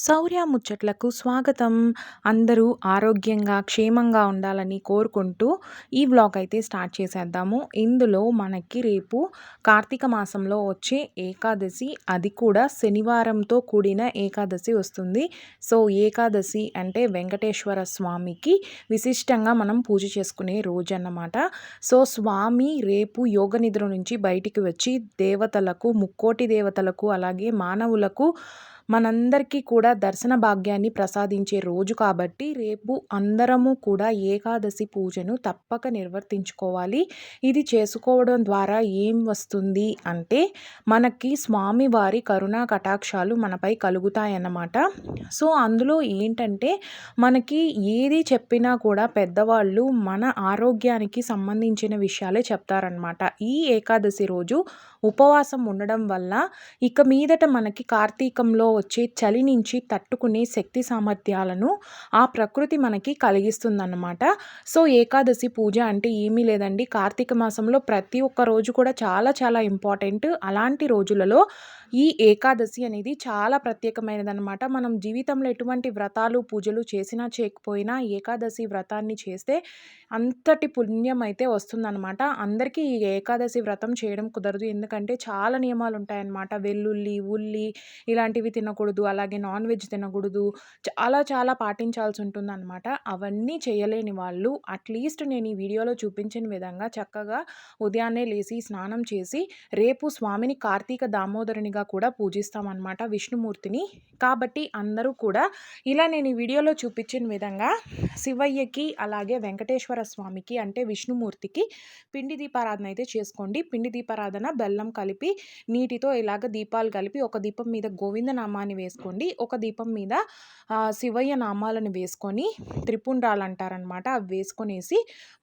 శౌర్య ముచ్చట్లకు స్వాగతం. అందరూ ఆరోగ్యంగా క్షేమంగా ఉండాలని కోరుకుంటూ ఈ వ్లాగ్ అయితే స్టార్ట్ చేసేద్దాము. ఇందులో మనకి రేపు కార్తీక మాసంలో వచ్చే ఏకాదశి అది కూడా శనివారంతో కూడిన ఏకాదశి వస్తుంది. సో ఏకాదశి అంటే వెంకటేశ్వర స్వామికి విశిష్టంగా మనం పూజ చేసుకునే రోజు అన్నమాట సో స్వామి రేపు యోగ నిద్ర నుంచి బయటికి వచ్చి దేవతలకు ముక్కోటి దేవతలకు అలాగే మానవులకు మనందరికీ కూడా దర్శన భాగ్యాన్ని ప్రసాదించే రోజు కాబట్టి రేపు అందరము కూడా ఏకాదశి పూజను తప్పక నిర్వర్తించుకోవాలి. ఇది చేసుకోవడం ద్వారా ఏం వస్తుంది అంటే మనకి స్వామివారి కరుణా కటాక్షాలు మనపై కలుగుతాయన్నమాట. సో అందులో ఏంటంటే మనకి ఏది చెప్పినా కూడా పెద్దవాళ్ళు మన ఆరోగ్యానికి సంబంధించిన విషయాలే చెప్తారనమాట ఈ ఏకాదశి రోజు ఉపవాసం ఉండడం వల్ల ఇక మీదట మనకి కార్తీకంలో వచ్చే చలి నుంచి తట్టుకునే శక్తి సామర్థ్యాలను ఆ ప్రకృతి మనకి కలిగిస్తుందన్నమాట. సో ఏకాదశి పూజ అంటే ఏమీ లేదండి. కార్తీక మాసంలో ప్రతి ఒక్క రోజు కూడా చాలా చాలా ఇంపార్టెంట్. అలాంటి రోజులలో ఈ ఏకాదశి అనేది చాలా ప్రత్యేకమైనది అనమాట మనం జీవితంలో ఎటువంటి వ్రతాలు పూజలు చేసినా చేయకపోయినా ఏకాదశి వ్రతాన్ని చేస్తే అంతటి పుణ్యం అయితే వస్తుందన్నమాట. అందరికీ ఈ ఏకాదశి వ్రతం చేయడం కుదరదు. ఎందుకంటే చాలా నియమాలు ఉంటాయన్నమాట వెల్లుల్లి ఉల్లి ఇలాంటివి తినకూడదు. అలాగే నాన్ వెజ్ తినకూడదు. చాలా చాలా పాటించాల్సి ఉంటుందన్నమాట అవన్నీ చేయలేని వాళ్ళు అట్లీస్ట్ నేను ఈ వీడియోలో చూపించిన విధంగా చక్కగా ఉదయాన్నే లేచి స్నానం చేసి రేపు స్వామిని కార్తీక దామోదరునిగా కూడా పూజిస్తామన్నమాట విష్ణుమూర్తిని. కాబట్టి అందరూ కూడా ఇలా నేను ఈ వీడియోలో చూపించిన విధంగా శివయ్యకి అలాగే వెంకటేశ్వర స్వామికి అంటే విష్ణుమూర్తికి పిండి దీపారాధన అయితే చేసుకోండి. పిండి దీపారాధన బెల్లం కలిపి నీటితో ఇలాగ దీపాలు కలిపి ఒక దీపం మీద గోవింద నామాన్ని వేసుకోండి. ఒక దీపం మీద శివయ్య నామాలను వేసుకొని త్రిపుండ్రాలు అంటారనమాట అవి వేసుకొనేసి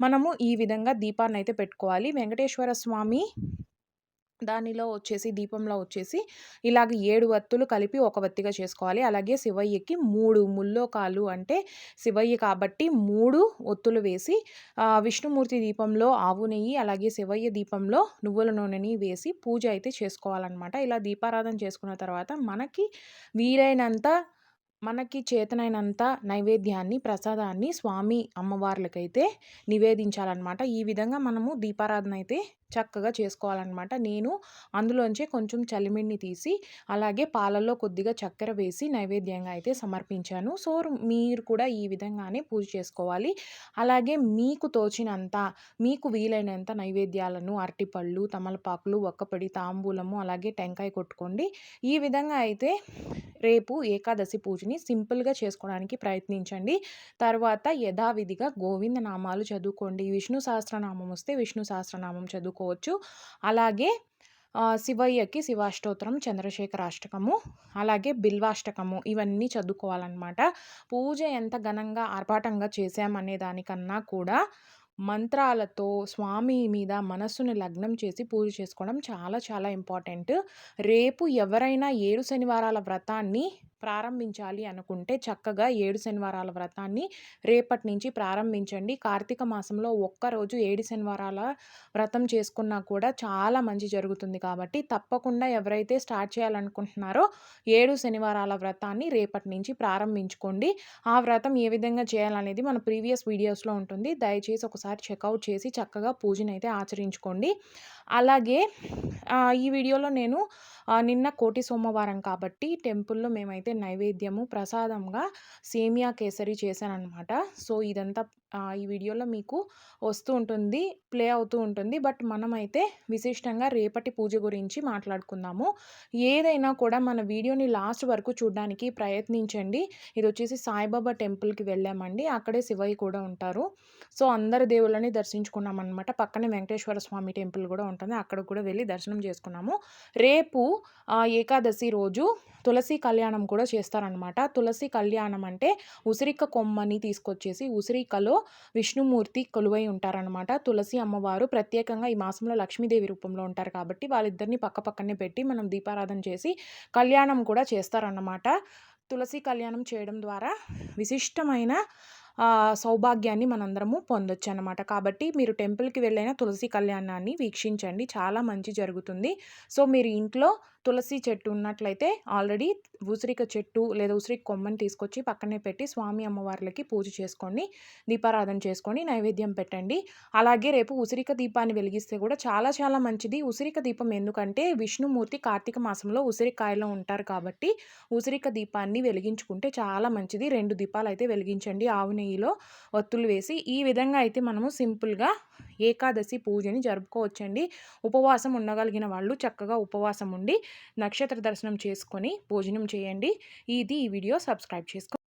మనము ఈ విధంగా దీపాన్ని అయితే పెట్టుకోవాలి. వెంకటేశ్వర స్వామి దానిలో వచ్చేసి దీపంలో వచ్చేసి ఇలాగ ఏడు వత్తులు కలిపి ఒక వత్తిగా చేసుకోవాలి. అలాగే శివయ్యకి మూడు ముల్లోకాలు అంటే శివయ్య కాబట్టి మూడు ఒత్తులు వేసి విష్ణుమూర్తి దీపంలో ఆవు నెయ్యి అలాగే శివయ్య దీపంలో నువ్వుల నూనెని వేసి పూజ అయితే చేసుకోవాలన్నమాట. ఇలా దీపారాధన చేసుకున్న తర్వాత మనకి వీలైనంత మనకి చేతనైనంత నైవేద్యాన్ని ప్రసాదాన్ని స్వామి అమ్మవార్లకైతే నివేదించాలన్నమాట. ఈ విధంగా మనము దీపారాధన అయితే చక్కగా చేసుకోవాలన్నమాట. నేను అందులోంచి కొంచెం చలిమిడిని తీసి అలాగే పాలల్లో కొద్దిగా చక్కెర వేసి నైవేద్యంగా అయితే సమర్పించాను. సో మీరు కూడా ఈ విధంగానే పూజ చేసుకోవాలి. అలాగే మీకు తోచినంత మీకు వీలైనంత నైవేద్యాలను అరటిపళ్ళు తమలపాకులు ఒక్కపడి తాంబూలము అలాగే టెంకాయ కొట్టుకోండి. ఈ విధంగా అయితే రేపు ఏకాదశి పూజని సింపుల్గా చేసుకోవడానికి ప్రయత్నించండి. తర్వాత యథావిధిగా గోవింద నామాలు చదువుకోండి. విష్ణు సహస్రనామం వస్తే విష్ణు సహస్రనామం చదువుకోవచ్చు అలాగే శివయ్యకి శివాష్టోత్రం చంద్రశేఖర అష్టకము అలాగే బిల్వాష్టకము ఇవన్నీ చదువుకోవాలన్నమాట. పూజ ఎంత ఘనంగా ఆర్భాటంగా చేశామనే దానికన్నా కూడా మంత్రాలతో స్వామి మీద మనస్సును లగ్నం చేసి పూజ చేసుకోవడం చాలా చాలా ఇంపార్టెంట్. రేపు ఎవరైనా ఏడు శనివారాల వ్రతాన్ని ప్రారంభించాలి అనుకుంటే చక్కగా ఏడు శనివారాల వ్రతాన్ని రేపటి నుంచి ప్రారంభించండి. కార్తీక మాసంలో ఒక్కరోజు ఏడు శనివారాల వ్రతం చేసుకున్నా కూడా చాలా మంచి జరుగుతుంది కాబట్టి తప్పకుండా ఎవరైతే స్టార్ట్ చేయాలనుకుంటున్నారో ఏడు శనివారాల వ్రతాన్ని రేపటి నుంచి ప్రారంభించుకోండి. ఆ వ్రతం ఏ విధంగా చేయాలనేది మన ప్రీవియస్ వీడియోస్లో ఉంటుంది. దయచేసి ఒకసారి చెక్అవుట్ చేసి చక్కగా పూజనైతే ఆచరించుకోండి. అలాగే ఈ వీడియోలో నేను నిన్న కోటి సోమవారం కాబట్టి టెంపుల్లో మేమైతే నైవేద్యము ప్రసాదంగా సేమియా కేసరి చేశానమాట సో ఇదంతా ఈ వీడియోలో మీకు వస్తూ ఉంటుంది ప్లే అవుతూ ఉంటుంది. బట్ మనమైతే విశిష్టంగా రేపటి పూజ గురించి మాట్లాడుకుందాము. ఏదైనా కూడా మన వీడియోని లాస్ట్ వరకు చూడడానికి ప్రయత్నించండి. ఇది వచ్చేసి సాయిబాబా టెంపుల్కి వెళ్ళామండి. అక్కడే శివయ్య కూడా ఉంటారు. సో అందరి దేవుళ్ళని దర్శించుకున్నాం అనమాట పక్కనే వెంకటేశ్వర స్వామి టెంపుల్ కూడా ఉంటుంది. అక్కడ కూడా వెళ్ళి దర్శనం చేసుకున్నాము. రేపు ఏకాదశి రోజు తులసి కళ్యాణం కూడా కూడా చేస్తారనమాట తులసి కళ్యాణం అంటే ఉసిరిక కొమ్మని తీసుకొచ్చేసి ఉసిరికలో విష్ణుమూర్తి కొలువై ఉంటారనమాట తులసి అమ్మవారు ప్రత్యేకంగా ఈ మాసంలో లక్ష్మీదేవి రూపంలో ఉంటారు కాబట్టి వాళ్ళిద్దరిని పక్క పక్కనే పెట్టి మనం దీపారాధన చేసి కళ్యాణం కూడా చేస్తారన్నమాట. తులసి కళ్యాణం చేయడం ద్వారా విశిష్టమైన సౌభాగ్యాన్ని మనందరము పొందొచ్చు అనమాట కాబట్టి మీరు టెంపుల్కి వెళ్ళైన తులసి కళ్యాణాన్ని వీక్షించండి. చాలా మంచి జరుగుతుంది. సో మీరు ఇంట్లో తులసి చెట్టు ఉన్నట్లయితే ఆల్రెడీ ఉసిరిక చెట్టు లేదా ఉసిరిక కొమ్మని తీసుకొచ్చి పక్కనే పెట్టి స్వామి అమ్మవార్లకి పూజ చేసుకోండి దీపారాధన చేసుకొని నైవేద్యం పెట్టండి. అలాగే రేపు ఉసిరిక దీపాన్ని వెలిగిస్తే కూడా చాలా చాలా మంచిది. ఉసిరిక దీపం ఎందుకంటే విష్ణుమూర్తి కార్తీక మాసంలో ఉసిరికాయలో ఉంటారు కాబట్టి ఉసిరిక దీపాన్ని వెలిగించుకుంటే చాలా మంచిది. రెండు దీపాలు అయితే వెలిగించండి. ఆవు నెయ్యిలో ఒత్తులు వేసి ఈ విధంగా అయితే మనము సింపుల్గా ఏకాదశి పూజని జరుపుకోవచ్చండి. ఉపవాసం ఉండగలిగిన వాళ్ళు చక్కగా ఉపవాసం ఉండి నక్షత్ర దర్శనం చేసుకొని భోజనం చేయండి. ఇది ఈ వీడియో. సబ్స్క్రైబ్ చేసుకో